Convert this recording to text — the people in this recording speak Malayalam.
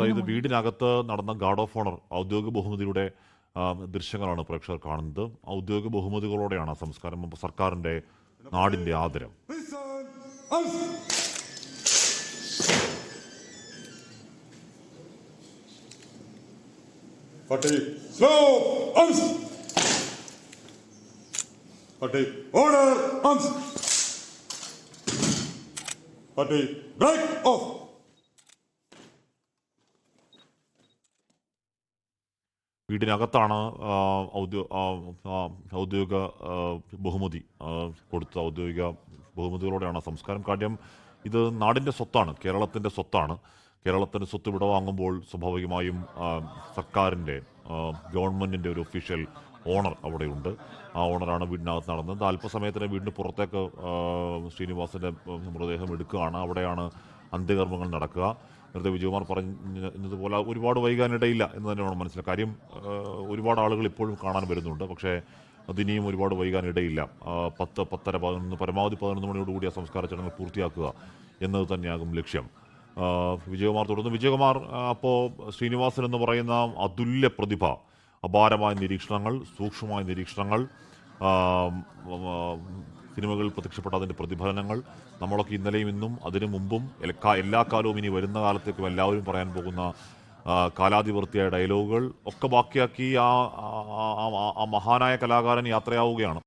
അതായത് വീടിനകത്ത് നടന്ന ഗാർഡ് ഓഫ് ഓണർ ഔദ്യോഗിക ബഹുമതിയുടെ ദൃശ്യങ്ങളാണ് പ്രേക്ഷകർ കാണുന്നത്. ഔദ്യോഗിക ബഹുമതികളോടെയാണ് ആ സംസ്കാരം സർക്കാരിന്റെ നാടിന്റെ ആദരം. Order arms. Forty, വീടിനകത്താണ് ഔദ്യോഗിക ബഹുമതി കൊടുത്ത ഔദ്യോഗിക ബഹുമതികളോടെയാണ് സംസ്കാരം. കാര്യം ഇത് നാടിന്റെ സ്വത്താണ് കേരളത്തിന്റെ സ്വത്താണ്. കേരളത്തിന്റെ സ്വത്ത് വിടവാങ്ങുമ്പോൾ സ്വാഭാവികമായും സർക്കാരിന്റെ ഗവൺമെന്റിന്റെ ഒരു ഒഫീഷ്യൽ ഓണർ അവിടെയുണ്ട്. ആ ഓണറാണ് വീടിനകത്ത് നടന്നത്. അല്പസമയത്തിന് വീടിന് പുറത്തേക്ക് ശ്രീനിവാസന്റെ മൃതദേഹം എടുക്കുകയാണ്. അവിടെയാണ് അന്ത്യകർമ്മങ്ങൾ നടക്കുക. നേരത്തെ വിജയകുമാർ പറഞ്ഞതുപോലെ ഒരുപാട് വൈകാനിടയില്ല എന്ന് തന്നെ വേണം മനസ്സിലാക്കാം കാര്യം ഒരുപാട് ആളുകൾ ഇപ്പോഴും കാണാൻ വരുന്നുണ്ട്. പക്ഷേ അതിനിയും ഒരുപാട് വൈകാനിടയില്ല. പത്ത് പത്തര പതിനൊന്ന് പരമാവധി പതിനൊന്ന് മണിയോടുകൂടി ആ സംസ്കാര ചടങ്ങ് പൂർത്തിയാക്കുക എന്നത് തന്നെയാകും ലക്ഷ്യം. വിജയകുമാർ തുടർന്ന്. വിജയകുമാർ അപ്പോൾ ശ്രീനിവാസൻ എന്ന് പറയുന്ന അതുല്യ പ്രതിഭ അപാരമായ നിരീക്ഷണങ്ങൾ സൂക്ഷ്മമായ നിരീക്ഷണങ്ങൾ സിനിമകളിൽ പ്രത്യക്ഷപ്പെട്ട അതിന്റെ പ്രതിഫലനങ്ങൾ നമ്മളൊക്കെ ഇന്നലെയും ഇന്നും അതിനു മുമ്പും എല്ലാ കാലവും ഇനി വരുന്ന കാലത്തേക്കും എല്ലാവരും പറയാൻ പോകുന്ന ആ, കാലാതിവർത്തിയായ ഡയലോഗുകൾ ഒക്കെ ബാക്കിയാക്കി ആ മഹാനായ കലാകാരൻ യാത്രയാവുകയാണ്.